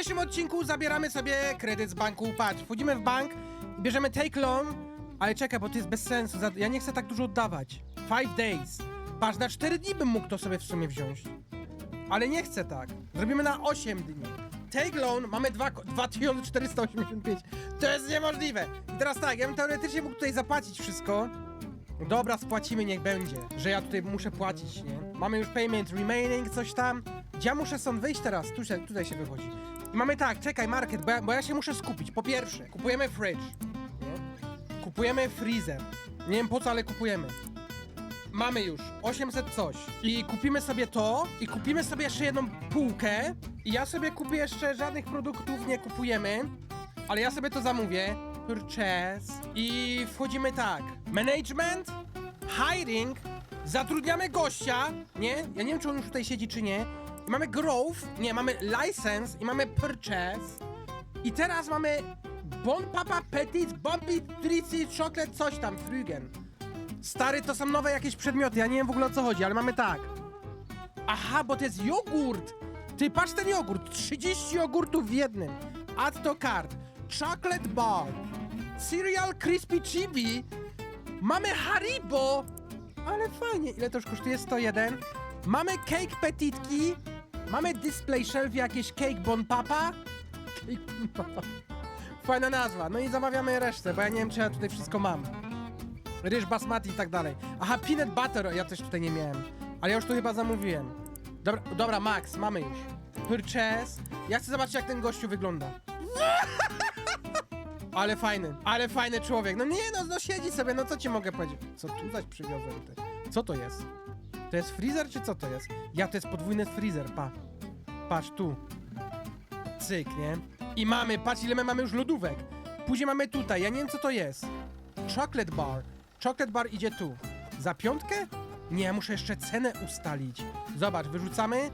dzisiejszym odcinku zabieramy sobie kredyt z banku. Patrz, wchodzimy w bank bierzemy take loan, ale czekaj, bo to jest bez sensu. Ja nie chcę tak dużo oddawać. Five days. Patrz, na 4 dni bym mógł to sobie w sumie wziąć. Ale nie chcę tak. Zrobimy na 8 dni. Take loan mamy dwa ko- 2485. To jest niemożliwe. I teraz tak, ja bym teoretycznie mógł tutaj zapłacić wszystko. Dobra, spłacimy, niech będzie. Że ja tutaj muszę płacić, nie? Mamy już payment remaining, coś tam. Gdzie ja muszę stąd wyjść teraz? Tu się, tutaj się wychodzi. I mamy tak, czekaj, market, bo ja, bo ja się muszę skupić. Po pierwsze, kupujemy fridge. Nie? Kupujemy freezer. Nie wiem po co, ale kupujemy. Mamy już 800 coś. I kupimy sobie to, i kupimy sobie jeszcze jedną półkę. I ja sobie kupię jeszcze żadnych produktów, nie kupujemy. Ale ja sobie to zamówię. Purchase. I wchodzimy tak. Management, hiring, zatrudniamy gościa. Nie? Ja nie wiem, czy on już tutaj siedzi, czy nie. I mamy growth, nie, mamy license i mamy purchase. I teraz mamy Bon Papa Petit Bumpy Tricy Chocolate coś tam, Frügen. Stary, to są nowe jakieś przedmioty, ja nie wiem w ogóle o co chodzi, ale mamy tak. Aha, bo to jest jogurt! Ty, patrz ten jogurt, 30 jogurtów w jednym. Add to cart. Chocolate bar. Cereal Crispy Chibi. Mamy Haribo! Ale fajnie, ile to już kosztuje? 101. Mamy cake petitki. Mamy display shelf jakieś cake bon papa. Papa. Fajna nazwa. No i zamawiamy resztę, bo ja nie wiem, czy ja tutaj wszystko mam. Ryż basmati i tak dalej. Aha, peanut butter ja też tutaj nie miałem. Ale ja już tu chyba zamówiłem. Dobra, dobra Max, mamy już. Purchase. Ja chcę zobaczyć, jak ten gościu wygląda. Ale fajny, ale fajny człowiek. No nie, no, no siedzi sobie, no co ci mogę powiedzieć? Co tu zaś przywiozłem ty? Co to jest? To jest freezer, czy co to jest? Ja, to jest podwójny freezer, pa. Patrz, tu. Cyk, nie? I mamy, patrz ile my mamy już lodówek. Później mamy tutaj, ja nie wiem co to jest. Chocolate bar. Chocolate bar idzie tu. Za piątkę? Nie, muszę jeszcze cenę ustalić. Zobacz, wyrzucamy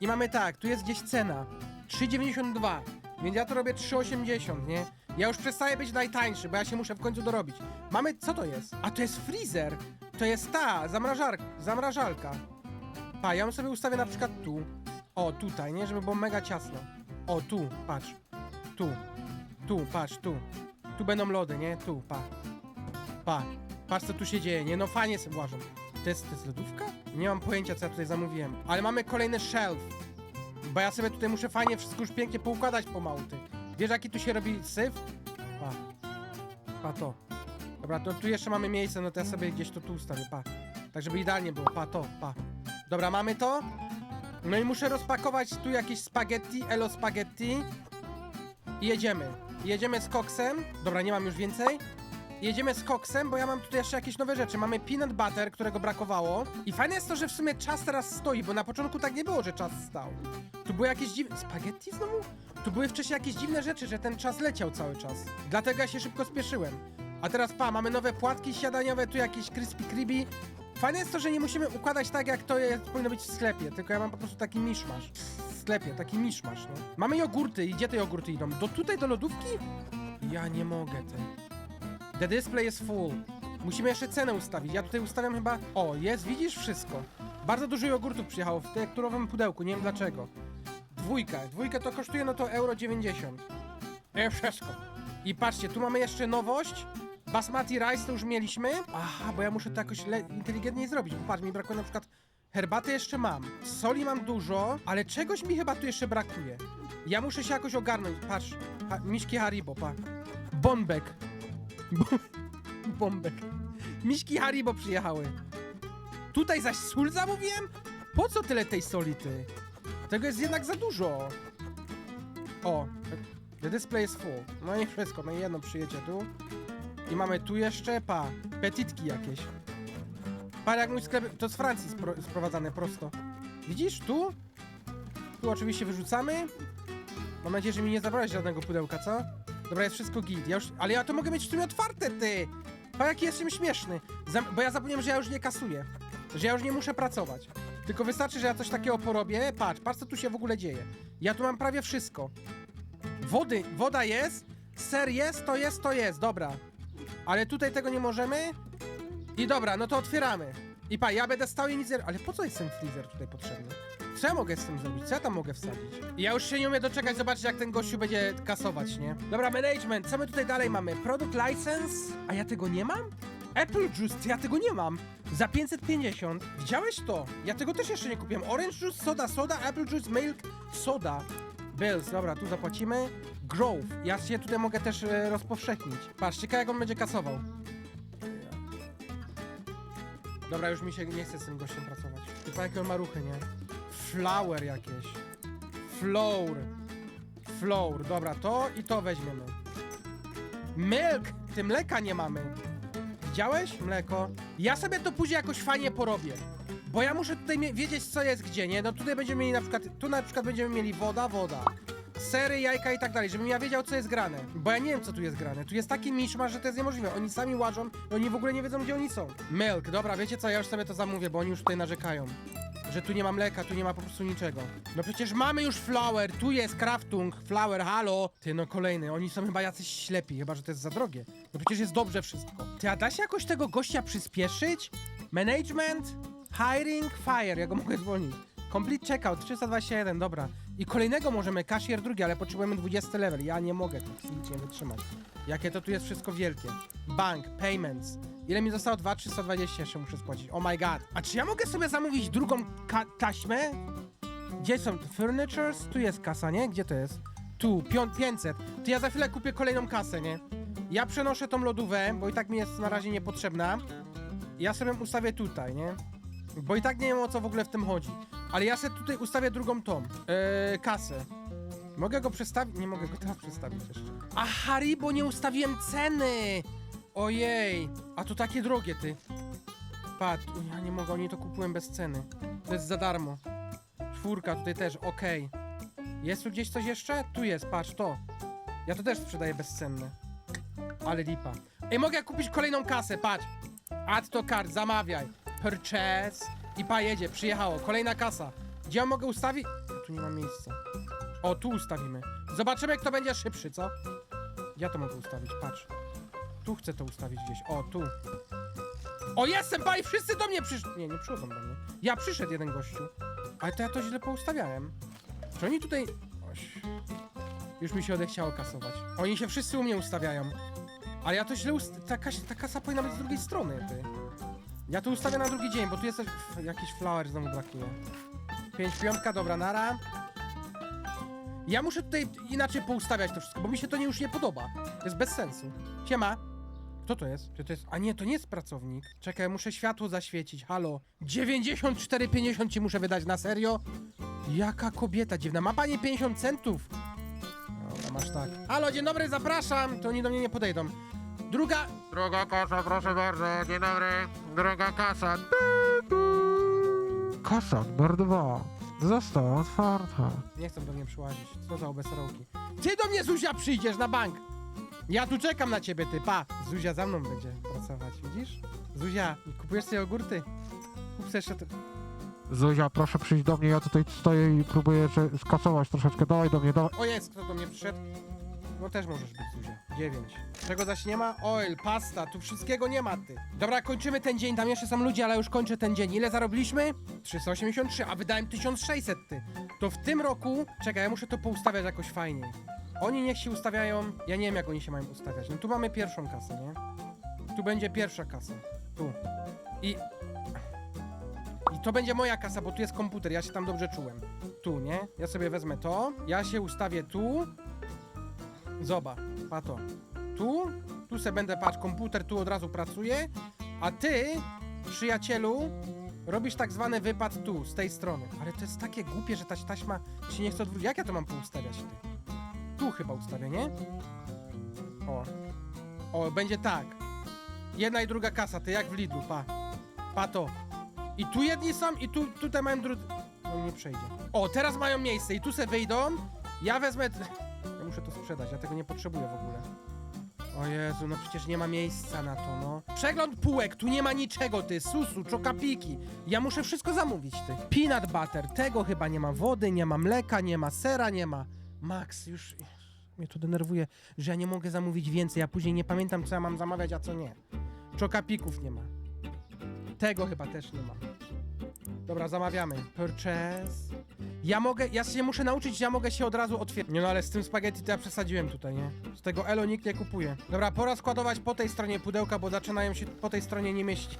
i mamy tak, tu jest gdzieś cena. 3,92. Więc ja to robię 3,80, nie? Ja już przestaję być najtańszy, bo ja się muszę w końcu dorobić. Mamy, co to jest? A to jest freezer. To jest ta, zamrażarka, zamrażalka. Pa, ja ją sobie ustawię na przykład tu. O, tutaj, nie? Żeby było mega ciasno. O, tu, patrz. Tu. Tu, patrz, tu. Tu będą lody, nie? Tu, pa. Pa. Patrz, co tu się dzieje, nie? No fajnie sobie włażą. To jest, to jest lodówka? Nie mam pojęcia, co ja tutaj zamówiłem. Ale mamy kolejny shelf. Bo ja sobie tutaj muszę fajnie wszystko już pięknie poukładać pomału, ty. Wiesz, jaki tu się robi syf? Pa. Pa to. Dobra, to tu jeszcze mamy miejsce, no to ja sobie gdzieś to tu ustawię, pa. Tak, żeby idealnie było, pa to, pa. Dobra, mamy to. No i muszę rozpakować tu jakieś spaghetti, elo spaghetti. I jedziemy. Jedziemy z koksem. Dobra, nie mam już więcej. Jedziemy z koksem, bo ja mam tutaj jeszcze jakieś nowe rzeczy. Mamy peanut butter, którego brakowało. I fajne jest to, że w sumie czas teraz stoi, bo na początku tak nie było, że czas stał. Tu były jakieś dziwne... Spaghetti znowu? Tu były wcześniej jakieś dziwne rzeczy, że ten czas leciał cały czas. Dlatego ja się szybko spieszyłem. A teraz pa, mamy nowe płatki śniadaniowe, tu jakieś crispy kribi. Fajne jest to, że nie musimy układać tak, jak to jest, powinno być w sklepie, tylko ja mam po prostu taki miszmasz. W sklepie, taki miszmasz, no. Mamy jogurty i gdzie te jogurty idą? Do tutaj, do lodówki? Ja nie mogę, ty. The display jest full. Musimy jeszcze cenę ustawić. Ja tutaj ustawiam chyba... O, jest, widzisz? Wszystko. Bardzo dużo jogurtów przyjechało w tekturowym pudełku, nie wiem dlaczego. Dwójka. Dwójka to kosztuje no to euro 90. E, wszystko. I patrzcie, tu mamy jeszcze nowość. Basmati rice to już mieliśmy. Aha, bo ja muszę to jakoś inteligentniej zrobić. Bo patrz, mi brakuje na przykład herbaty jeszcze mam. Soli mam dużo, ale czegoś mi chyba tu jeszcze brakuje. Ja muszę się jakoś ogarnąć. Patrz, ha, miśki Haribo, pa. Bombek. Bo- Bombek. Miśki Haribo przyjechały. Tutaj zaś sól zamówiłem? Po co tyle tej soli, ty? Tego jest jednak za dużo. O, the display is full. No i wszystko, no i jedno przyjedzie tu. I mamy tu jeszcze, pa, petitki jakieś. Pa, jak mój sklep, to z Francji spro, sprowadzane prosto. Widzisz, tu? Tu oczywiście wyrzucamy. Mam nadzieję, że mi nie zabrałeś żadnego pudełka, co? Dobra, jest wszystko git. Ja już, ale ja to mogę mieć w sumie otwarte, ty! Pa, jaki jestem śmieszny. Zam, bo ja zapomniałem, że ja już nie kasuję. Że ja już nie muszę pracować. Tylko wystarczy, że ja coś takiego porobię. Patrz, patrz co tu się w ogóle dzieje. Ja tu mam prawie wszystko. Wody, woda jest, ser jest, to jest, to jest, dobra. Ale tutaj tego nie możemy. I dobra, no to otwieramy. I pa, ja będę stał i nic nie... Ale po co jest ten freezer tutaj potrzebny? Co ja mogę z tym zrobić? Co ja tam mogę wsadzić? Ja już się nie umiem doczekać zobaczyć, jak ten gościu będzie kasować, nie? Dobra, management, co my tutaj dalej mamy? Product license? A ja tego nie mam? Apple Juice, ja tego nie mam. Za 550. Widziałeś to? Ja tego też jeszcze nie kupiłem. Orange Juice, soda, soda, Apple Juice, milk, soda. Bills, dobra, tu zapłacimy. Grove, ja się tutaj mogę też e, rozpowszechnić. Patrz, ciekawe jak on będzie kasował. Dobra, już mi się nie chce z tym gościem pracować. Tylko jakie on ma ruchy, nie? Flower jakieś. Flour. Flour, dobra, to i to weźmiemy. Milk! Ty mleka nie mamy. Widziałeś? Mleko. Ja sobie to później jakoś fajnie porobię. Bo ja muszę tutaj wiedzieć, co jest gdzie, nie? No tutaj będziemy mieli na przykład, tu na przykład będziemy mieli woda, woda. Sery, jajka i tak dalej, żebym ja wiedział, co jest grane. Bo ja nie wiem, co tu jest grane. Tu jest taki miszmasz, że to jest niemożliwe. Oni sami łażą i oni w ogóle nie wiedzą, gdzie oni są. Milk, dobra, wiecie co, ja już sobie to zamówię, bo oni już tutaj narzekają. Że tu nie ma mleka, tu nie ma po prostu niczego. No przecież mamy już flower, tu jest craftung, flower, halo. Ty, no kolejny, oni są chyba jacyś ślepi, chyba, że to jest za drogie. No przecież jest dobrze wszystko. Ty, a da się jakoś tego gościa przyspieszyć? Management, hiring, fire, ja go mogę zwolnić. Complete checkout, 321, dobra. I kolejnego możemy, cashier drugi, ale potrzebujemy 20 level. Ja nie mogę tu nic nie wytrzymać. Jakie to tu jest wszystko wielkie. Bank, payments. Ile mi zostało? 2, 320 jeszcze muszę spłacić. Oh my god. A czy ja mogę sobie zamówić drugą taśmę? Gdzie są furnitures? Tu jest kasa, nie? Gdzie to jest? Tu, pią- 500. To ja za chwilę kupię kolejną kasę, nie? Ja przenoszę tą lodówę, bo i tak mi jest na razie niepotrzebna. Ja sobie ustawię tutaj, nie? Bo i tak nie wiem o co w ogóle w tym chodzi. Ale ja sobie tutaj ustawię drugą tą yy, kasę. Mogę go przestawić? Nie mogę go teraz przestawić jeszcze. A Haribo nie ustawiłem ceny! Ojej, a to takie drogie ty. Patrz, ja nie mogę, oni to kupują bez ceny. To jest za darmo. Czwórka tutaj też, okej. Jest tu gdzieś coś jeszcze? Tu jest, patrz, to. Ja to też sprzedaję bezcenne. Ale lipa. Ej, mogę kupić kolejną kasę, patrz. Add to card, zamawiaj. Purchase. I pa, jedzie, przyjechało. Kolejna kasa. Gdzie ja mogę ustawić? Tu nie ma miejsca. O, tu ustawimy. Zobaczymy, kto będzie szybszy, co? Ja to mogę ustawić, patrz. Tu chcę to ustawić gdzieś. O, tu. O, jestem, pa, i wszyscy do mnie przyszli. Nie, nie przychodzą do mnie. Ja przyszedł jeden gościu. Ale to ja to źle poustawiałem. Czy oni tutaj... Oś. Już mi się odechciało kasować. Oni się wszyscy u mnie ustawiają. Ale ja to źle ust... Ta, kas ta kasa powinna być z drugiej strony, ty. Ja to ustawię na drugi dzień, bo tu jest jakiś flower znowu brakuje. Pięć piątka, dobra, nara. Ja muszę tutaj inaczej poustawiać to wszystko, bo mi się to nie, już nie podoba. To jest bez sensu. Siema. Kto to jest? Czy to jest... A nie, to nie jest pracownik. Czekaj, muszę światło zaświecić, halo. 94,50 ci muszę wydać, na serio? Jaka kobieta dziwna. Ma pani 50 centów? Dobra, masz tak. Halo, dzień dobry, zapraszam. To oni do mnie nie podejdą. Druga... Droga kasa, proszę bardzo, dzień dobry. Droga kasa. Kasa numer dwa została otwarta. Nie chcą do mnie przyłazić. Co za obesrołki. Ty do mnie, Zuzia, przyjdziesz na bank! Ja tu czekam na ciebie, ty, pa! Zuzia za mną będzie pracować, widzisz? Zuzia, kupujesz sobie jogurty? Kup sobie jeszcze... Te... Zuzia, proszę przyjść do mnie, ja tutaj stoję i próbuję że skasować troszeczkę. Dawaj do mnie, dawaj. O, jest, kto do mnie przyszedł? No też możesz być, Zuzia. Dziewięć. Czego zaś nie ma? Oil, pasta, tu wszystkiego nie ma, ty. Dobra, kończymy ten dzień, tam jeszcze są ludzie, ale już kończę ten dzień. Ile zarobiliśmy? 383, a wydałem 1600, ty. To w tym roku... Czekaj, ja muszę to poustawiać jakoś fajniej. Oni niech się ustawiają... Ja nie wiem, jak oni się mają ustawiać. No tu mamy pierwszą kasę, nie? Tu będzie pierwsza kasa. Tu. I... I to będzie moja kasa, bo tu jest komputer, ja się tam dobrze czułem. Tu, nie? Ja sobie wezmę to, ja się ustawię tu. Zobacz, pa to. Tu, tu se będę, patrz, komputer tu od razu pracuje, a ty, przyjacielu, robisz tak zwany wypad tu, z tej strony. Ale to jest takie głupie, że ta taśma się nie chce odwrócić. Jak ja to mam poustawiać, ty? Tu chyba ustawię, nie? O. O, będzie tak. Jedna i druga kasa, ty jak w Lidlu, pa. Pa to. I tu jedni są, i tu, tutaj mają drudzy. No nie przejdzie. O, teraz mają miejsce i tu se wyjdą. Ja wezmę... Muszę to sprzedać, ja tego nie potrzebuję w ogóle. O Jezu, no przecież nie ma miejsca na to, no. Przegląd półek, tu nie ma niczego, ty. Susu, czokapiki. Ja muszę wszystko zamówić, ty. Peanut butter, tego chyba nie ma. Wody, nie ma mleka, nie ma sera, nie ma. Max, już... Mnie to denerwuje, że ja nie mogę zamówić więcej, a później nie pamiętam, co ja mam zamawiać, a co nie. Czokapików nie ma. Tego chyba też nie ma. Dobra, zamawiamy. Purchase. Ja mogę, ja się muszę nauczyć, ja mogę się od razu otwierać. Nie no, ale z tym spaghetti to ja przesadziłem tutaj, nie? Z tego elo nikt nie kupuje. Dobra, pora składować po tej stronie pudełka, bo zaczynają się po tej stronie nie mieścić.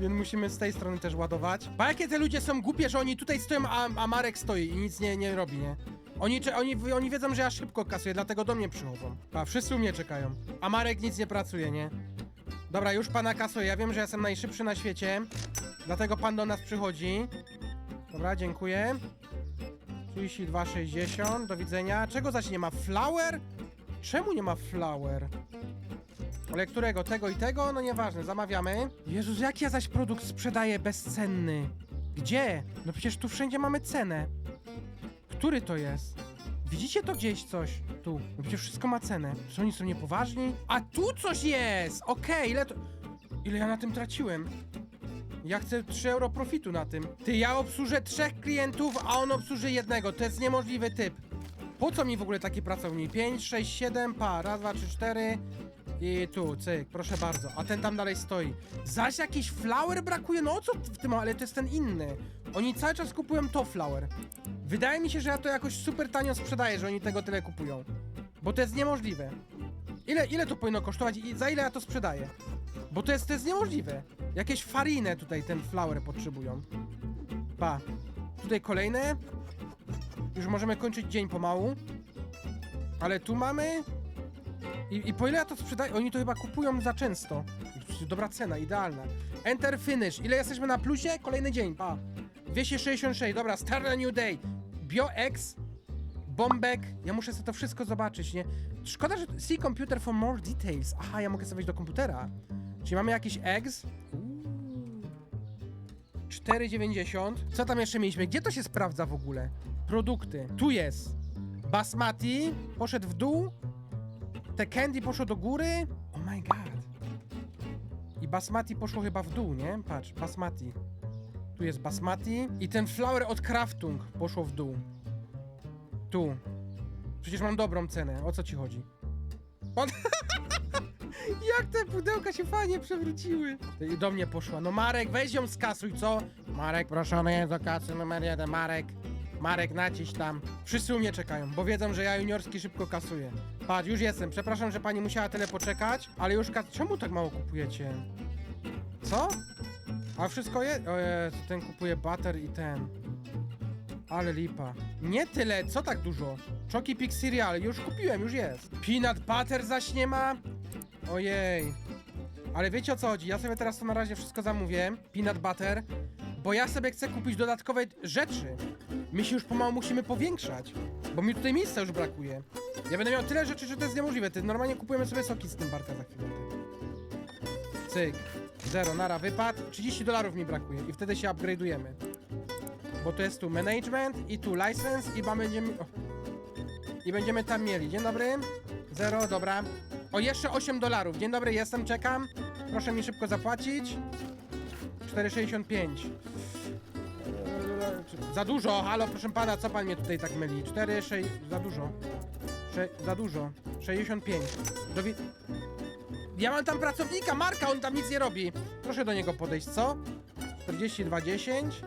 Więc musimy z tej strony też ładować. Bo jakie te ludzie są głupie, że oni tutaj stoją, a, a Marek stoi i nic nie, nie robi, nie? Oni, cze- oni, oni wiedzą, że ja szybko kasuję, dlatego do mnie przychodzą. A wszyscy u mnie czekają. A Marek nic nie pracuje, nie? Dobra, już pana kasuję. Ja wiem, że jestem najszybszy na świecie. Dlatego pan do nas przychodzi. Dobra, dziękuję. 32,60. Do widzenia. Czego zaś nie ma? Flower? Czemu nie ma flower? Ale którego? Tego i tego? No nieważne, zamawiamy. Jezus, jak ja zaś produkt sprzedaję bezcenny? Gdzie? No przecież tu wszędzie mamy cenę. Który to jest? Widzicie to gdzieś coś? Tu. No przecież wszystko ma cenę. Czy oni są niepoważni? A tu coś jest! Okej, ile to... Ile ja na tym traciłem? Ja chcę 3 euro profitu na tym. Ty, ja obsłużę trzech klientów, a on obsłuży jednego. To jest niemożliwy typ. Po co mi w ogóle taki pracownik? 5, 6, 7, pa, raz, dwa, trzy, cztery. I tu, cyk, proszę bardzo. A ten tam dalej stoi. Zaś jakiś flower brakuje? No o co w tym, ale to jest ten inny. Oni cały czas kupują to flower. Wydaje mi się, że ja to jakoś super tanio sprzedaję, że oni tego tyle kupują. Bo to jest niemożliwe. Ile, ile to powinno kosztować i za ile ja to sprzedaję? Bo to jest, to jest niemożliwe. Jakieś farinę tutaj ten flower potrzebują. Pa. Tutaj kolejne. Już możemy kończyć dzień pomału. Ale tu mamy... I, I po ile ja to sprzedaję? Oni to chyba kupują za często. Dobra cena, idealna. Enter finish. Ile jesteśmy na plusie? Kolejny dzień, pa. 266, dobra, start a new day. BioX, Bombek. Ja muszę sobie to wszystko zobaczyć, nie? Szkoda, że... See computer for more details. Aha, ja mogę sobie wejść do komputera. Czyli mamy jakiś eggs. Uuu. 4,90. Co tam jeszcze mieliśmy? Gdzie to się sprawdza w ogóle? Produkty. Tu jest. Basmati poszedł w dół. Te candy poszło do góry. Oh my god. I basmati poszło chyba w dół, nie? Patrz, basmati. Tu jest basmati. I ten flower od Kraftung poszło w dół. Tu. Przecież mam dobrą cenę. O co ci chodzi? On... Jak te pudełka się fajnie przewróciły. I do mnie poszła. No Marek, weź ją skasuj, co? Marek, proszony do kasy numer jeden. Marek. Marek, naciś tam. Wszyscy u mnie czekają, bo wiedzą, że ja juniorski szybko kasuję. Patrz, już jestem. Przepraszam, że pani musiała tyle poczekać, ale już kas... Czemu tak mało kupujecie? Co? A wszystko jest? O Jezu, ten kupuje butter i ten. Ale lipa. Nie tyle, co tak dużo? Choki Pig Cereal, już kupiłem, już jest. Peanut butter zaś nie ma? Ojej. Ale wiecie o co chodzi? Ja sobie teraz to na razie wszystko zamówię. Peanut butter. Bo ja sobie chcę kupić dodatkowe rzeczy. My się już pomału musimy powiększać. Bo mi tutaj miejsca już brakuje. Ja będę miał tyle rzeczy, że to jest niemożliwe. Ty normalnie kupujemy sobie soki z tym barka za chwilę. Cyk. Zero, nara, wypad. 30 dolarów mi brakuje i wtedy się upgrade'ujemy. Bo to jest tu management i tu license i będziemy... I będziemy tam mieli. Dzień dobry. Zero, dobra. O, jeszcze 8 dolarów. Dzień dobry, jestem, czekam. Proszę mi szybko zapłacić. 4,65. Za dużo, halo, proszę pana, co pan mnie tutaj tak myli? 4, 6, za dużo. Sze, za dużo. 65. Do wi- ja mam tam pracownika, Marka, on tam nic nie robi. Proszę do niego podejść, co? 42, 10.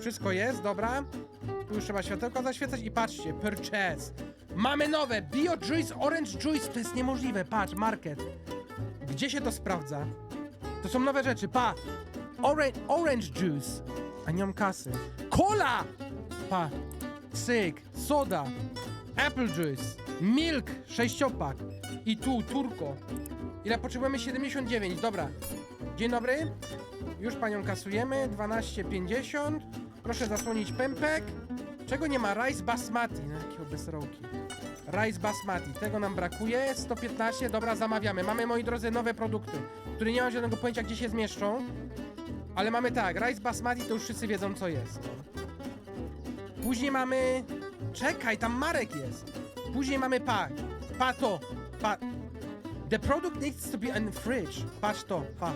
Wszystko jest, dobra. Tu już trzeba światełka zaświecać i patrzcie, purchase. Mamy nowe, Bio Juice, Orange Juice, to jest niemożliwe, patrz, market. Gdzie się to sprawdza? To są nowe rzeczy, pa. Orange, Juice. A nie mam kasy. Cola! Pa. Syk, soda, apple juice, milk, sześciopak. I tu, turko. Ile potrzebujemy? 79, dobra. Dzień dobry. Już panią kasujemy. 12,50. Proszę zasłonić pępek. Czego nie ma? Rice basmati. No jakie obesrołki. Rice basmati. Tego nam brakuje. 115. Dobra, zamawiamy. Mamy, moi drodzy, nowe produkty, które nie mam żadnego pojęcia, gdzie się zmieszczą. Ale mamy tak. Rice basmati to już wszyscy wiedzą, co jest. Później mamy... Czekaj, tam Marek jest. Później mamy pa. Pa to. Pa. The product needs to be in fridge. Patrz to, pa.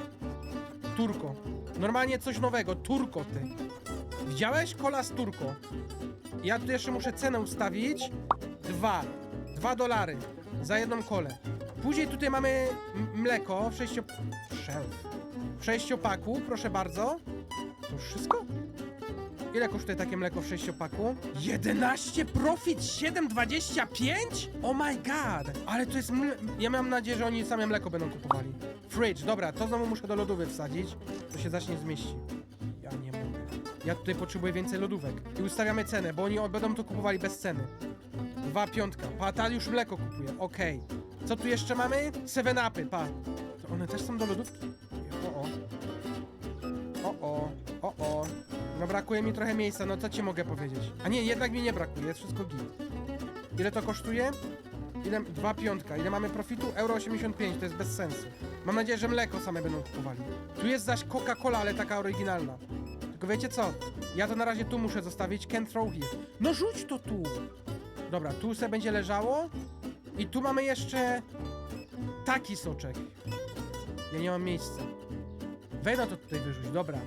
Turko. Normalnie coś nowego. Turko, ty. Widziałeś? Kola z Turko. Ja tu jeszcze muszę cenę ustawić. Dwa. Dwa dolary. Za jedną kolę. Później tutaj mamy mleko w sześcio... W sześciopaku, proszę bardzo. To już wszystko? Ile kosztuje takie mleko w sześciopaku? 11 profit 7,25? Oh my god! Ale to jest mle... Ja mam nadzieję, że oni same mleko będą kupowali. Fridge, dobra, to znowu muszę do lodówy wsadzić. To się zacznie zmieści. Ja nie mogę. Ja tutaj potrzebuję więcej lodówek. I ustawiamy cenę, bo oni będą to kupowali bez ceny. Dwa piątka. Pa, ta już mleko kupuje. Okej. Co tu jeszcze mamy? Seven upy, pa. To one też są do lodówki? O, o. O, o. O, o. No brakuje mi trochę miejsca, no co ci mogę powiedzieć? A nie, jednak mi nie brakuje, jest wszystko git. Ile to kosztuje? Ile? Dwa piątka. Ile mamy profitu? Euro 85, to jest bez sensu. Mam nadzieję, że mleko same będą kupowali. Tu jest zaś Coca-Cola, ale taka oryginalna. Tylko wiecie co? Ja to na razie tu muszę zostawić. Can't throw here. No rzuć to tu! Dobra, tu se będzie leżało. I tu mamy jeszcze taki soczek. Ja nie mam miejsca. No to tutaj wyrzuć, dobra.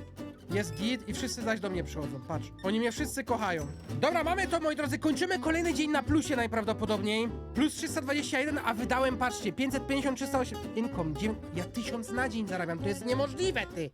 Jest git i wszyscy zaś do mnie przychodzą, patrz. Oni mnie wszyscy kochają. Dobra, mamy to, moi drodzy, kończymy kolejny dzień na plusie najprawdopodobniej. Plus 321, a wydałem, patrzcie, 550, 308. Income, ja 1000 na dzień zarabiam, to jest niemożliwe, ty.